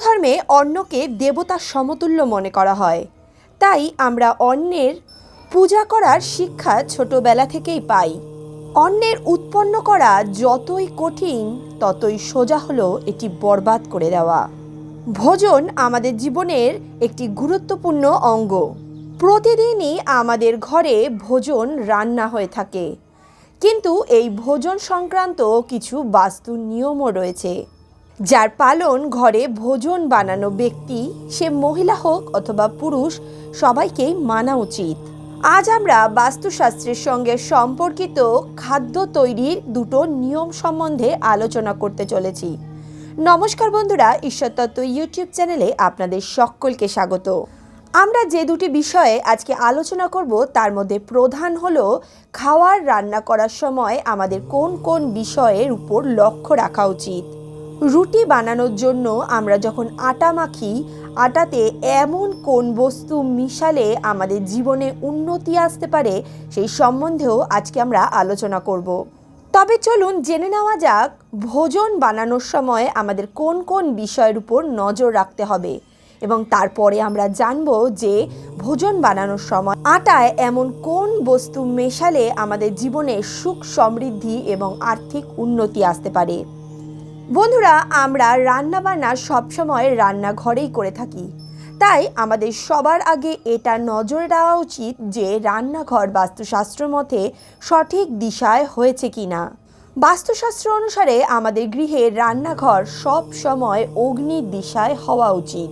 ধর্মে অন্নকে দেবতার সমতুল্য মনে করা হয়। তাই আমরা অন্নের পূজা করার শিক্ষা ছোটবেলা থেকেই পাই। অন্নের উৎপন্ন করা যতই কঠিন, ততই সোজা হলো এটি বরবাদ করে দেওয়া। ভোজন আমাদের জীবনের একটি গুরুত্বপূর্ণ অঙ্গ। প্রতিদিনই আমাদের ঘরে ভোজন রান্না হয়ে থাকে। কিন্তু এই ভোজন সংক্রান্ত কিছু বাস্তু নিয়মও রয়েছে। যার পালন ঘরে ভোজন বানানো ব্যক্তি, সে মহিলা হোক অথবা পুরুষ সবাইকেই মানা উচিত। আজ আমরা বাস্তুশাস্ত্রের সঙ্গে সম্পর্কিত খাদ্য তৈরির দুটো নিয়ম সম্বন্ধে আলোচনা করতে চলেছি। নমস্কার বন্ধুরা ঈশ্বরতত্ত্ব ইউটিউব চ্যানেলে আপনাদের সকলকে স্বাগত। আমরা যে দুটি বিষয়ে আজকে আলোচনা করব, তার মধ্যে প্রধান হলো খাওয়ার রান্না করার সময় আমাদের কোন কোন বিষয়ের উপর লক্ষ্য রাখা উচিত। রুটি বানানোর জন্য আমরা যখন আটা মাখি, আটাতে এমন কোন বস্তু মিশালে আমাদের জীবনে উন্নতি আসতে পারে সেই সম্বন্ধেও আজকে আমরা আলোচনা করব। তবে চলুন জেনে নেওয়া যাক, ভোজন বানানোর সময় আমাদের কোন কোন বিষয়ের উপর নজর রাখতে হবে এবং তারপরে আমরা জানব যে ভোজন বানানোর সময় আটায় এমন কোন বস্তু মেশালে আমাদের জীবনে সুখ সমৃদ্ধি এবং আর্থিক উন্নতি আসতে পারে। বন্ধুরা, আমরা রান্না বান্না সবসময় রান্নাঘরেই করে থাকি। তাই আমাদের সবার আগে এটা নজরে দেওয়া উচিত যে রান্নাঘর বাস্তুশাস্ত্র মতে সঠিক দিশায় হয়েছে কিনা। বাস্তুশাস্ত্র অনুসারে আমাদের গৃহে রান্নাঘর সব সময় অগ্নির দিশায় হওয়া উচিত।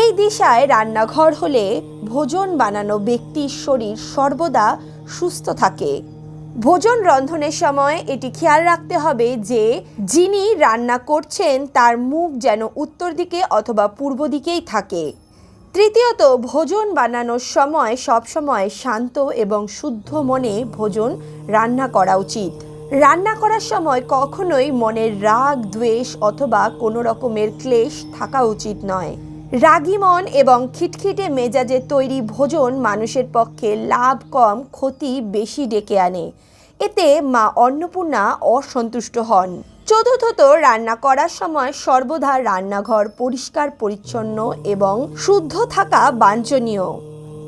এই দিশায় রান্নাঘর হলে ভোজন বানানো ব্যক্তির শরীর সর্বদা সুস্থ থাকে। ভোজন রন্ধনের সময় এটি খেয়াল রাখতে হবে যে যিনি রান্না করছেন তার মুখ যেন উত্তর দিকে অথবা পূর্ব দিকেই থাকে। তৃতীয়ত, ভোজন বানানোর সময় সবসময় শান্ত এবং শুদ্ধ মনে ভোজন রান্না করা উচিত। রান্না করার সময় কখনোই মনের রাগ, দ্বেষ অথবা কোনো রকমের ক্লেশ থাকা উচিত নয়। রাগী মন এবং খিটখিটে মেজাজে তৈরি ভোজন মানুষের পক্ষে লাভ কম, ক্ষতি বেশি ডেকে আনে। এতে মা অন্নপূর্ণা অসন্তুষ্ট হন। চতুর্থত রান্না করার সময় সর্বদা রান্নাঘর পরিষ্কার, পরিচ্ছন্ন এবং শুদ্ধ থাকা বাঞ্ছনীয়।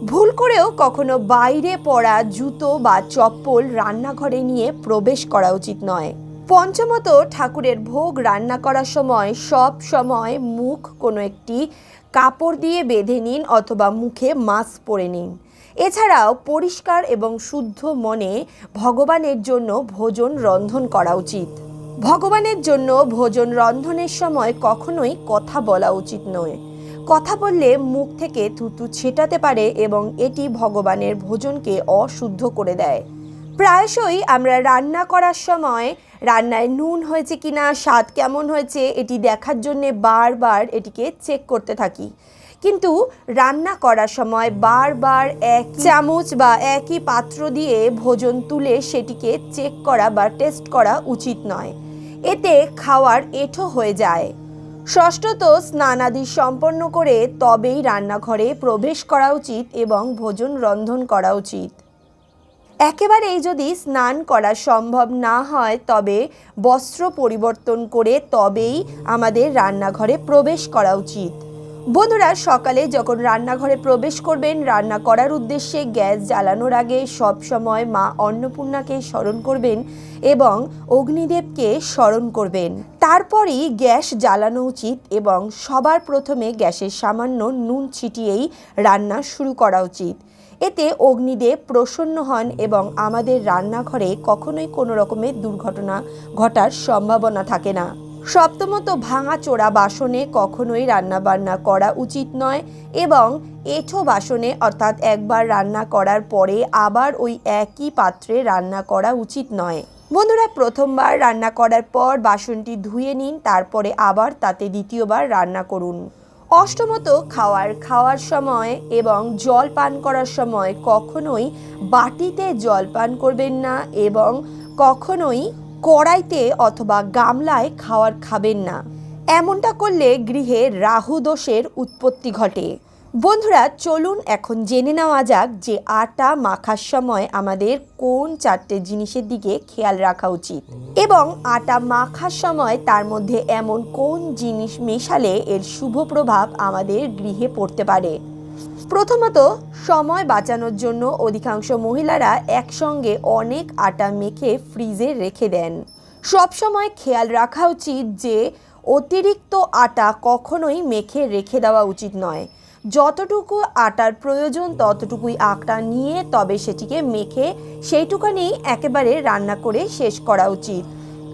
ভুল করেও কখনো বাইরে পড়া জুতো বা চপ্পল রান্নাঘরে নিয়ে প্রবেশ করা উচিত নয়। পঞ্চমত ঠাকুরের ভোগ রান্না করার সময় সব সময় মুখ কোনো একটি কাপড় দিয়ে বেঁধে নিন অথবা মুখে মাস্ক পরে নিন। এছাড়াও পরিষ্কার এবং শুদ্ধ মনে ভগবানের জন্য ভোজন রন্ধন করা উচিত। ভগবানের জন্য ভোজন রন্ধনের সময় কখনোই কথা বলা উচিত নয়। কথা বললে মুখ থেকে থুতু ছেটাতে পারে এবং এটি ভগবানের ভোজনকে অশুদ্ধ করে দেয়। প্রায়শই আমরা রান্না করার সময় রান্নায় নুন হয়েছে কিনা, স্বাদ কেমন হয়েছে, এটি দেখার জন্যে বারবার এটিকে চেক করতে থাকি। কিন্তু রান্না করার সময় বারবার এক চামচ বা একই পাত্র দিয়ে ভোজন তুলে সেটিকে চেক করা বা টেস্ট করা উচিত নয়। এতে খাওয়ার এঁঠো হয়ে যায়। ষষ্ঠত, স্নানাদি সম্পন্ন করে তবেই রান্নাঘরে প্রবেশ করা উচিত এবং ভোজন রন্ধন করা উচিত। একেবারেই যদি স্নান করা সম্ভব না হয়, তবে বস্ত্র পরিবর্তন করে তবেই আমাদের রান্নাঘরে প্রবেশ করা উচিত। বন্ধুরা, সকালে যখন রান্নাঘরে প্রবেশ করবেন, রান্না করার উদ্দেশ্যে গ্যাস জ্বালানোর আগে সব সময় মা অন্নপূর্ণাকে স্মরণ করবেন এবং অগ্নিদেবকে স্মরণ করবেন। তারপরই গ্যাস জ্বালানো উচিত এবং সবার প্রথমে গ্যাসের সামান্য নুন ছিটিয়েই রান্না শুরু করা উচিত। এতে অগ্নিদেব প্রসন্ন হন এবং আমাদের রান্নাঘরে কখনোই কোনো রকমের দুর্ঘটনা ঘটার সম্ভাবনা থাকে না। সপ্তমত ভাঙা চোরা বাসনে কখনোই রান্না বান্না করা উচিত নয় এবং এঁঠো বাসনে অর্থাৎ একবার রান্না করার পরে আবার ওই একই পাত্রে রান্না করা উচিত নয়। বন্ধুরা, প্রথমবার রান্না করার পর বাসনটি ধুয়ে নিন, তারপরে আবার তাতে দ্বিতীয়বার রান্না করুন। অষ্টমত, খাওয়ার খাওয়ার সময় এবং জল পান করার সময় কখনোই বাটিতে জল পান করবেন না এবং কখনোই কড়াইতে অথবা গামলায় খাওয়ার খাবেন না। এমনটা করলে গৃহে রাহু দোষের উৎপত্তি ঘটে। বন্ধুরা, চলুন এখন জেনে নেওয়া যাক যে আটা মাখার সময় আমাদের কোন চারটে জিনিসের দিকে খেয়াল রাখা উচিত। এবং আটা মাখার সময় তার মধ্যে এমন কোন জিনিস মেশালে এর শুভ প্রভাব আমাদের গৃহে পড়তে পারে? প্রথমত, সময় বাঁচানোর জন্য অধিকাংশ মহিলারা একসঙ্গে অনেক আটা মেখে ফ্রিজে রেখে দেন। সবসময় খেয়াল রাখা উচিত যে, অতিরিক্ত আটা কখনোই মেখে রেখে দেওয়া উচিত নয়। যতটুকু আটার প্রয়োজন, ততটুকুই আটা নিয়ে তবে সেটিকে মেখে সেইটুকানি একেবারে রান্না করে শেষ করা উচিত।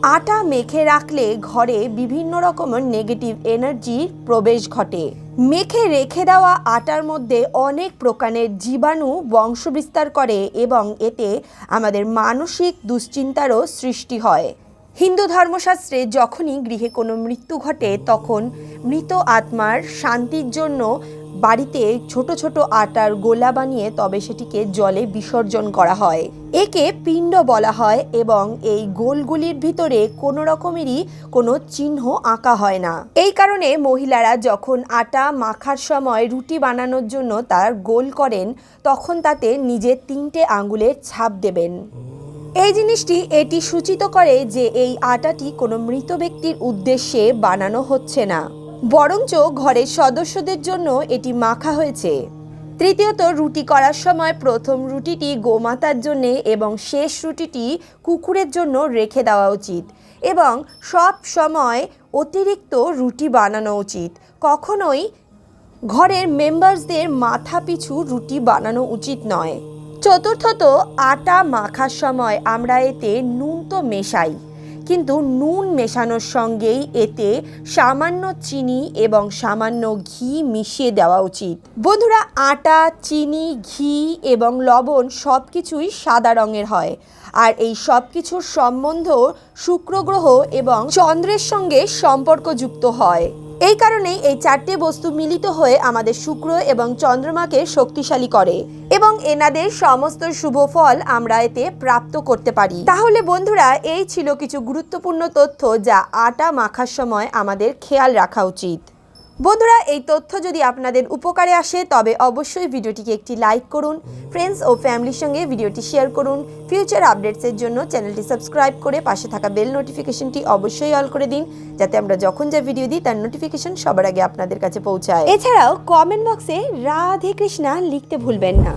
আটা মেখে রাখলে ঘরে বিভিন্ন রকমের নেগেটিভ এনার্জির প্রবেশ ঘটে। মেখে রেখে দেওয়া আটার মধ্যে অনেক প্রকারের জীবাণু বংশবিস্তার করে এবং এতে আমাদের মানসিক দুশ্চিন্তারও সৃষ্টি হয়। হিন্দু ধর্মশাস্ত্রে যখনই গৃহে কোনো মৃত্যু ঘটে, তখন মৃত আত্মার শান্তির জন্য বাড়িতে ছোট ছোট আটার গোলা বানিয়ে তবে সেটিকে জলে বিসর্জন করা হয়। একে পিণ্ড বলা হয় এবং এই গোলগুলির ভিতরে কোনো রকমেরই কোনো চিহ্ন আঁকা হয় না। এই কারণে মহিলারা যখন আটা মাখার সময় রুটি বানানোর জন্য তার গোল করেন, তখন তাতে নিজের তিনটে আঙ্গুলের ছাপ দেবেন। এই জিনিসটি এটি সূচিত করে যে এই আটাটি কোনো মৃত ব্যক্তির উদ্দেশ্যে বানানো হচ্ছে না। বরঞ্চ ঘরের সদস্যদের জন্য এটি মাখা হয়েছে। তৃতীয়ত, রুটি করার সময় প্রথম রুটিটি গোমাতার জন্য এবং শেষ রুটিটি কুকুরের জন্য রেখে দেওয়া উচিত এবং সব সময় অতিরিক্ত রুটি বানানো উচিত। কখনোই ঘরের মেম্বার্সদের মাথা পিছু রুটি বানানো উচিত নয়। চতুর্থত, আটা মাখার সময় আমরা এতে নুন তো মেশাই। কিন্তু নুন মেশানোর সঙ্গেই এতে সামান্য চিনি এবং সামান্য ঘি মিশিয়ে দেওয়া উচিত। বন্ধুরা, আটা, চিনি, ঘি এবং লবণ সব কিছুই সাদা রঙের হয়। আর এই সব কিছুর সম্বন্ধ শুক্র গ্রহ এবং চন্দ্রের সঙ্গে সম্পর্কযুক্ত হয়। এই কারণেই এই চারটে বস্তু মিলিত হয়ে আমাদের শুক্র এবং চন্দ্রমাকে শক্তিশালী করে এবং এনাদের সমস্ত শুভ ফল আমরা এতে প্রাপ্ত করতে পারি। তাহলে বন্ধুরা, এই ছিল কিছু গুরুত্বপূর্ণ তথ্য যা আটা মাখার সময় আমাদের খেয়াল রাখা উচিত। বন্ধুরা, এই তথ্য যদি আপনাদের উপকারে আসে, তবে অবশ্যই ভিডিওটিকে একটি লাইক করুন ফ্রেন্ডস ও ফ্যামিলির সঙ্গে ভিডিওটি শেয়ার করুন। ফিউচার আপডেটসের জন্য চ্যানেলটি সাবস্ক্রাইব করে পাশে থাকা বেল নোটিফিকেশনটি অবশ্যই অল করে দিন, যাতে আমরা যখন যা ভিডিও দিই, তার নোটিফিকেশন সবার আগে আপনাদের কাছে পৌঁছায়। এছাড়াও কমেন্ট বক্সে রাধে কৃষ্ণা লিখতে ভুলবেন না।